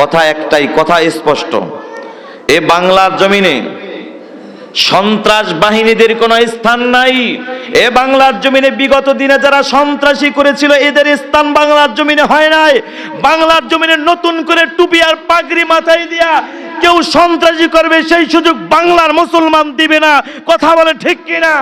কথা একটাই, কথা স্পষ্ট। এ বাংলার জমিনে সন্ত্রাস বাহিনীদের কোনো স্থান নাই। এ বাংলার জমিনে বিগত দিনে যারা সন্ত্রাসী করেছিল, এদের স্থান বাংলার জমিনে হয় নাই। বাংলার জমিনে নতুন করে টুপি আর পাগড়ি মাথায় দিয়া কেউ সন্ত্রাসী করবে, সেই সুযোগ বাংলার মুসলমান দিবে না। কথা বলে ঠিক কিনা?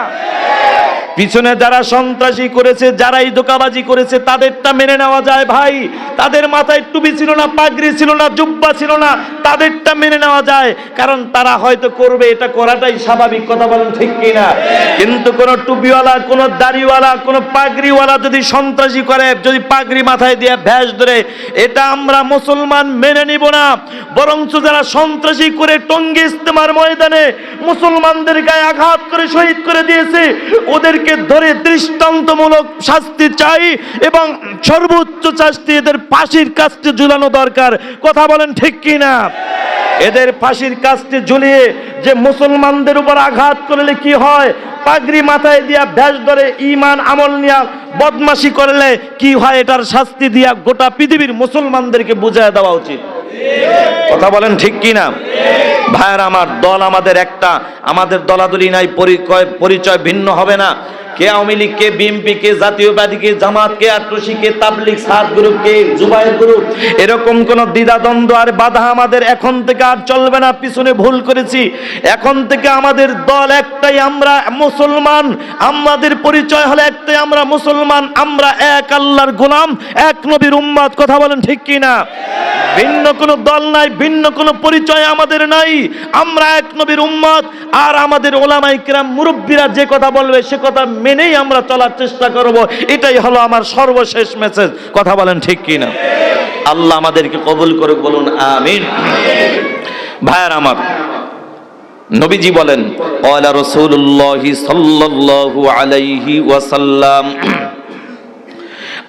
পিছনে যারা সন্ত্রাসী করেছে, যারাই দোকাবাজি করেছে, তাদেরটা মেনে নেওয়া যায় ভাই। তাদের মাথায় টুপি ছিল না, পাগড়ি ছিল না, জুব্বা ছিল না, তাদেরটা মেনে নেওয়া যায়। কারণ তারা হয়তো করবে, এটা করাটাই স্বাভাবিক, কথা বলেন ঠিক কিনা? কিন্তু কোন টুপিওয়ালা, কোন দাড়িওয়ালা, কোন পাগড়িওয়ালা যদি সন্ত্রাসী করে, যদি পাগড়ি মাথায় দিয়ে ভ্যাস ধরে, এটা আমরা মুসলমান মেনে নিব না। বরঞ্চ যারা সন্ত্রাসী করে টঙ্গি ইস্তেমার ময়দানে মুসলমানদের গায়ে আঘাত করে, শহীদ করে দিয়েছে, ওদেরকে ধরে দৃষ্টান্তমূলক শাস্তি চাই এবং সর্বোচ্চ শাস্তি এদের ফাঁসির কাজটি ঝুলানো দরকার। কথা বলেন ঠিক কি না এদের ফাঁসির কাজটি ঝুলিয়ে যে মুসলমানদের উপর আঘাত করলে কি হয়? পাগড়ি মাথায় দিয়া ভ্যাস ধরে ইমান আমল নিয়া বদমাশি করলে কি হয়? এটার শাস্তি দিয়া গোটা পৃথিবীর মুসলমানদেরকে বুঝায় দেওয়া উচিত। কথা বলেন ঠিক কি না ভাইয়ের, আমার দল আমাদের একটা। আমাদের দলাদলি নাই পরিচয় ভিন্ন হবে না। কে আওয়ামী লীগ, কে বিএনপি, কে জাতীয়বাদী, কে জামাত, কে আট্রসি কে তাবলিগ, সাত গ্রুপ, কে জুবাইর গ্রুপ, এরকম কোন দ্বিধাদ্বন্দ্ব আর বাধা আমাদের এখন থেকে আর চলবে না, পিছনে ভুল করেছি। এখন থেকে আমাদের দল একটাই, আমরা মুসলমান, আমাদের পরিচয় হলে একটাই, আমরা মুসলমান, আমরা এক আল্লাহর গোলাম, এক নবীর উম্মাদ কথা বলেন ঠিক কি না ভিন্ন কোনো দল নাই, ভিন্ন কোনো পরিচয় আমাদের নাই, আমরা এক নবীর উম্মত, আর আমাদের ওলামাই কিরাম মুরব্বীরা যে কথা বলবে, সে কথা মেনেই আমরা চলার চেষ্টা করব, এটাই হলো আমার সর্বশেষ মেসেজ কথা বলেন ঠিক কি না আল্লাহ আমাদেরকে কবুল করে বলুন আমিন। ভাইয়ার আমার, নবীজি বলেন ওয়ালা রাসূলুল্লাহি সাল্লাল্লাহু আলাইহি ওয়াসাল্লাম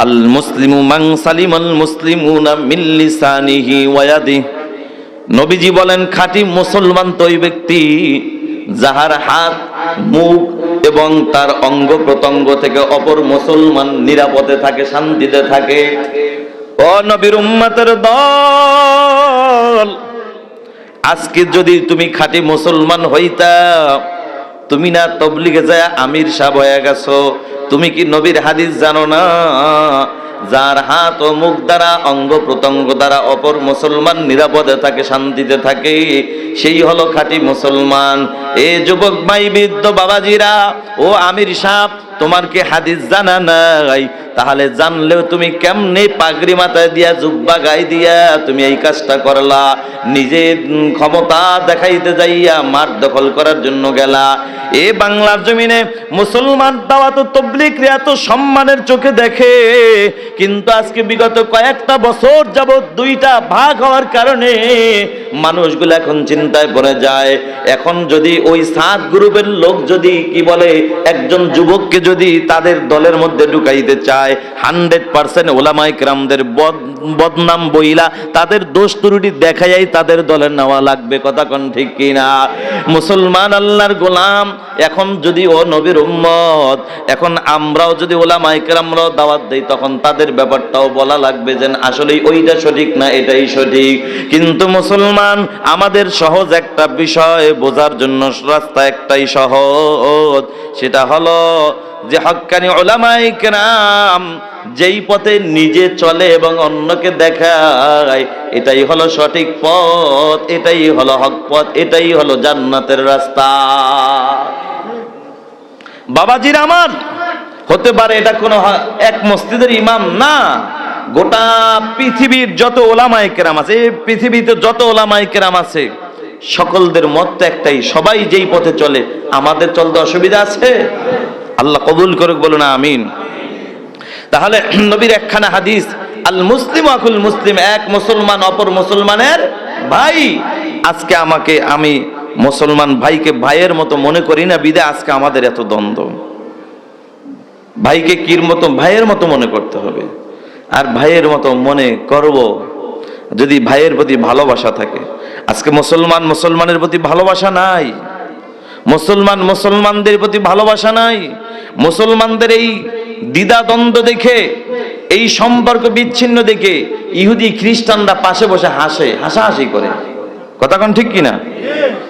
আল মুসলিমু মান সালিমাল মুসলিমুনা মিন লিসানিহি ওয়া ইয়াদিহি। নবীজি বলেন, খাঁটি মুসলমান তো ওই ব্যক্তি, যাহার হাত, মুখ এবং তার অঙ্গ প্রত্যঙ্গ থেকে অপর মুসলমান নিরাপদে থাকে, শান্তিতে থাকে। উম্মতের দল, আজকে যদি তুমি খাঁটি মুসলমান হইতা, তুমি না তবলিগে যায় আমির সাহ হয়ে গেছো। তুমি কি নবীর হাদিস জানো না? যার হাত ও মুখ দ্বারা, অঙ্গ প্রত্যঙ্গ দ্বারা অপর মুসলমান নিরাপদে থাকে, শান্তিতে থাকে, সেই হলো খাঁটি মুসলমান। এ যুবক, ভাই, বৃদ্ধ, বাবাজিরা, ও আমির সাহ তোমার কি হাদিস জানা নাই? তাহলে জানলেও তুমি কেমনে পাগড়ি মাথায় দিয়া, জুব্বা গাই দিয়া তুমি এই কাজটা করলা? নিজের ক্ষমতা দেখাইতে যাইয়া মাঠ দখল করার জন্য গেলা। এ বাংলার জমিনে মুসলমান দাওয়া তো তবলিক এত সম্মানের চোখে দেখে। কিন্তু আজকে বিগত কয়েকটা বছর যাবৎ দুইটা ভাগ হওয়ার কারণে মানুষগুলো এখন চিন্তায় পড়ে যায়। এখন যদি ওই সাত গ্রুপের লোক যদি কি বলে একজন যুবককে যদি তাদের দলের মধ্যে ঢুকাইতে চায়, হান্ড্রেড পার্সেন্ট ওলামাই বদনাম বইলা তাদের দোষ ত্রুটি দেখাই তাদের দলে নেওয়া লাগবে। কথা কোন ঠিক কিনা? মুসলমান আল্লাহর গোলাম, এখন যদি ও নবীর উম্মত, এখন আমরাও যদি ওলামাই ক্রামরাও দাওয়াত দেই, তখন তাদের ব্যাপারটাও বলা লাগবে যে আসলে ওইটা সঠিক না এটাই সঠিক। কিন্তু মুসলমান, আমাদের সহজ একটা বিষয় বোঝার জন্য রাস্তা একটাই সহজ, সেটা হলো যে হক্কানি ওলামাই কেরাম যেই পথে নিজে চলে এবং অন্যকে দেখায়, এটাই হলো সঠিক পথ, এটাই হলো হক পথ, এটাই হলো জান্নাতের রাস্তা। বাবাজির আমার, হতে পারে এটা কোনো এক মসজিদের ইমাম না, গোটা পৃথিবীর যত ওলামাই কেরাম আছে, এই পৃথিবীতে যত ওলামাই কেরাম আছে, সকলদের মত একটাই, সবাই যেই পথে চলে, আমাদের চলতে অসুবিধা আছে? আল্লাহ কবুল করুক, বলুন আমিন। তাহলে নবীর একখানা হাদিস, আল মুসলিম আকুল মুসলিম, এক মুসলমান অপর মুসলমানের ভাই। আজকে আমাকে, আমি মুসলমান ভাইকে ভাইয়ের মতো মনে করি না, বিদে আজকে আমাদের এত দ্বন্দ্ব। ভাইকে কির মতো, ভাইয়ের মতো মনে করতে হবে। আর ভাইয়ের মতো মনে করব যদি ভাইয়ের প্রতি ভালোবাসা থাকে। আজকে মুসলমান মুসলমানের প্রতি ভালোবাসা নাই। মুসলমান মুসলমানদের প্রতি ভালোবাসা নাই। মুসলমানদের এই দ্বিধা দ্বন্দ্ব দেখে, এই সম্পর্ক বিচ্ছিন্ন দেখে ইহুদি খ্রিস্টানরা পাশে বসে হাসে, হাসাহাসি করে। কথা কোন ঠিক কিনা?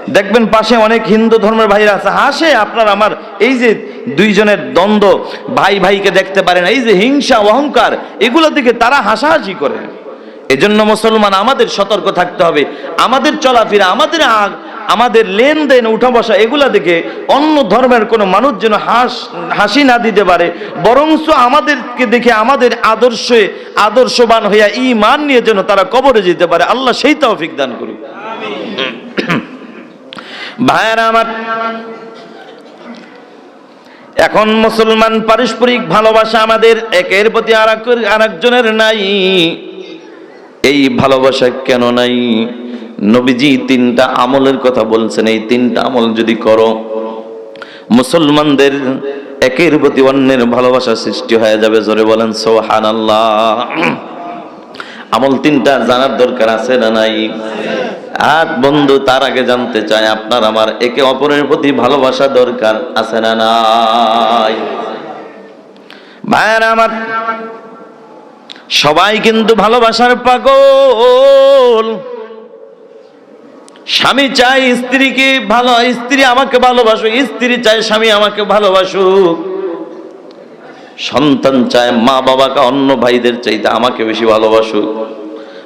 দেখবেন পাশে অনেক হিন্দু ধর্মের ভাইরা আছে, হাসে, আপনার আমার এই যে দুইজনের দ্বন্দ্ব, ভাই ভাইকে দেখতে পারে না, এই যে হিংসা, অহংকার, এগুলো দিকে তারা হাসাহাসি করে। এজন্য মুসলমান আমাদের সতর্ক থাকতে হবে, আমাদের চলাফেরা, আমাদের আগ- আমাদের লেনদেন উঠা বসা এগুলা দেখে অন্য ধর্মের কোনো মানুষ যেন হাস হাসি না দিতে পারে। বরঞ্চ আমাদেরকে দেখে আমাদের আদর্শে আদর্শবান হইয়া ইমান নিয়ে যেন তারা কবরে যেতে পারে। আল্লাহ সেই তৌফিক দান করুক। ভাইয়ারা আমার এখন মুসলমান পারস্পরিক ভালোবাসা আমাদের একের প্রতি আর আরেকজনের নাই। এই ভালোবাসা কেন নাই? নবীজি তিনটা আমলের কথা বলছেন, এই তিনটা আমল যদি করো, মুসলমানদের একের প্রতি অন্যের ভালোবাসা সৃষ্টি হয়ে যাবে, জোরে বলেন সোহান আমল তিনটা জানার দরকার আছে না নাই? আর বন্ধু তার আগে জানতে চাই আপনার আমার একে অপরের প্রতি ভালোবাসা দরকার আছে না নাই? ভাইয়ারা আমার, সবাই কিন্তু ভালোবাসার পাগল। স্বামী চায় স্ত্রীকে ভালো, স্ত্রী আমাকে ভালোবাসুক, স্ত্রী চায় স্বামী আমাকে ভালোবাসুক। সন্তান চায় মা বাবাকে, অন্য ভাইদের চাইতে আমাকে বেশি ভালোবাসুক।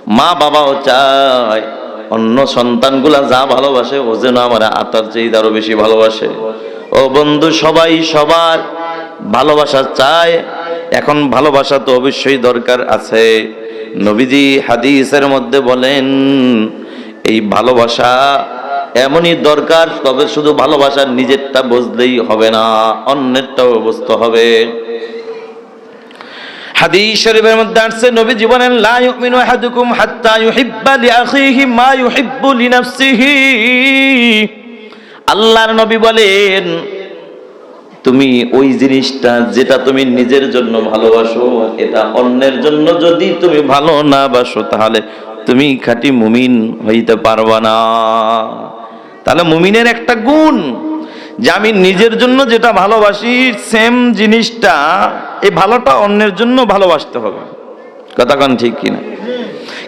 মা বাবাও চায় অন্য সন্তানগুলা যা ভালোবাসে, ও যেন আমার আতার চাইতে আরও বেশি ভালোবাসে। ও বন্ধু, সবাই সবার ভালোবাসা চায়। এখন ভালোবাসা তো অবশ্যই দরকার আছে। নবীজি হাদিসের মধ্যে বলেন এই ভালোবাসা এমনই দরকার, তবে শুধু ভালোবাসা নিজেরটা বুঝলেই হবে না, অন্যেরটাও বুঝতে হবে। মধ্যে নবী মা আল্লাহর নবী বলেন, তুমি ওই জিনিসটা যেটা তুমি নিজের জন্য ভালোবাসো, এটা অন্যের জন্য যদি তুমি ভালো না বাসো, তাহলে তুমি খাঁটি মুমিন হইতে পারবা না। তাহলে মুমিনের একটা গুণ, যে আমি নিজের জন্য যেটা ভালোবাসি সেম জিনিসটা, এই ভালোটা অন্যের জন্য ভালোবাসতে হবে। কথা কন ঠিক কিনা?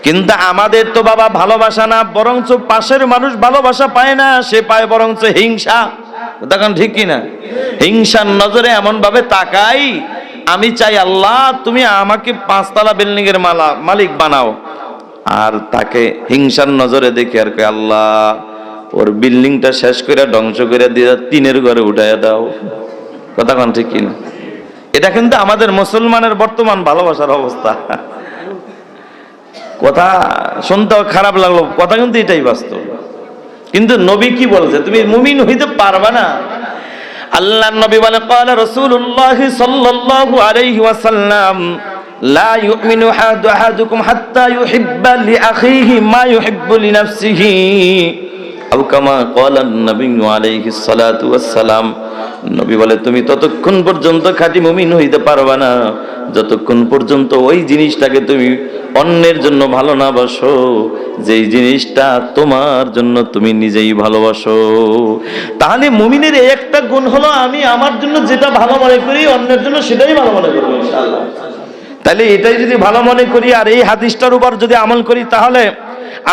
কিন্তু আমাদের তো বাবা ভালোবাসা না, বরঞ্চ পাশের মানুষ ভালোবাসা পায় না, সে পায় বরঞ্চ হিংসা। কথা কন ঠিক কিনা? হিংসার নজরে এমন ভাবে তাকাই, আমি চাই আল্লাহ, তুমি আমাকে পাঁচতলা বিল্ডিং এর মালা মালিক বানাও। আর তাকে হিংসার নজরে দেখে আর কয়, আল্লাহ, ওর বিল্ডিংটা শেষ করে ধ্বংস করে দিয়ে তিনের ঘরে উঠাইয়া দাও। কথা কন ঠিক কিনা? এটা কিন্তু আমাদের মুসলমানের বর্তমান ভালোবাসার অবস্থা। কথা শুনতে খারাপ লাগল, কথা কিন্তু এটাই বাস্তব। কিন্তু নবী কি বলছে? তুমি মুমিন হইতে পারবা না। আল্লাহ নবী বলে কালা রাসূলুল্লাহ সাল্লাল্লাহু আলাইহি ওয়াসাল্লাম লা নবী নবী বলে, তুমি ততক্ষণ পর্যন্ত খাঁটি মুমিন হইতে পারবা না। যতক্ষণ পর্যন্ত ওই জিনিসটাকে তুমি অন্যের জন্য ভালো না বাসো, যেই জিনিসটা তোমার জন্য তুমি নিজেই ভালোবাসো। তাহলে মুমিনের একটা গুণ হলো, আমি আমার জন্য যেটা ভালো মনে করি, অন্যের জন্য সেটাই ভালো মনে করব তাহলে এটাই যদি ভালো মনে করি আর এই হাদিসটার উপর যদি আমল করি, তাহলে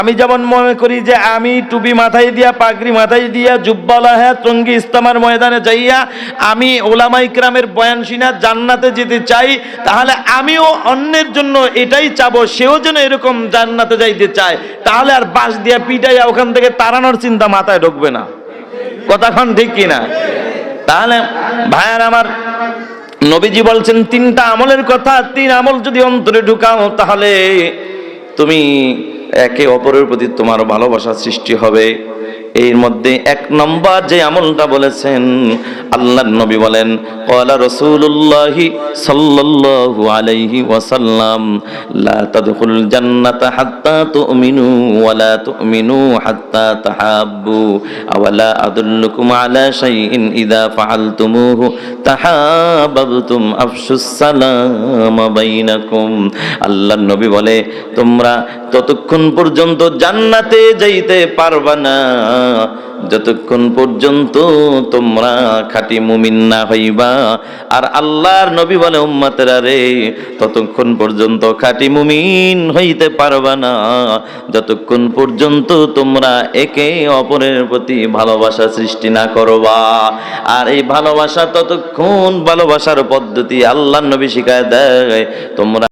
আমি যেমন মনে করি যে আমি টুপি মাথায় দিয়া, পাগড়ি মাথায় দিয়া জুব্বালা হ্যাঁ টঙ্গি ইস্তামার ময়দানে যাইয়া আমি ওলামা ইকরামের বয়ান শুনা জান্নাতে যেতে চাই, তাহলে আমিও অন্যের জন্য এটাই চাবো, সেও যেন এরকম জান্নাতে যাইতে চায়। তাহলে আর বাস দিয়া পিটাইয়া ওখান থেকে তাড়ানোর চিন্তা মাথায় ঢুকবে না। কথাক্ষণ ঠিক কিনা? তাহলে ভাইয়ার আমার নবীজি বলছেন, তিনটা আমলের কথা, তিন আমল যদি অন্তরে ঢুকাও, তাহলে তুমি একে অপরের প্রতি তোমার ভালোবাসা সৃষ্টি হবে। এর মধ্যে এক নম্বর যে আমলটা বলেছেন আল্লাহ নবী বলেন কলা রসুল্লাহ সাল্লাল্লাহু আলাইহি ওয়াসাল্লাম, লা তাদখুল জান্নাতা হাত্তা তুমিনু ওয়ালা তুমিনু হাত্তা তাহাব্বু, আওয়ালা আদুল্লুকুম আলা শাইইন ইদা ফাআলতুমুহু তাহাবাবতুম আফশুস সালাম বাইনাকুম। আল্লাহ নবী বলে, তোমরা ততক্ষণ পর্যন্ত জান্নাতে যাইতে পারবা না। যতক্ষণ পর্যন্ত তোমরা খাঁটি মুমিন না হইবা, আর আল্লাহর নবী বলে উম্মাতেরা রে, ততক্ষণ পর্যন্ত খাঁটি মুমিন হইতে পারবা না। যতক্ষণ পর্যন্ত তোমরা একে অপরের প্রতি ভালোবাসা সৃষ্টি না করবা, আর এই ভালোবাসা ততক্ষণ ভালোবাসার পদ্ধতি আল্লাহ নবী শিখায় দেয়, তোমরা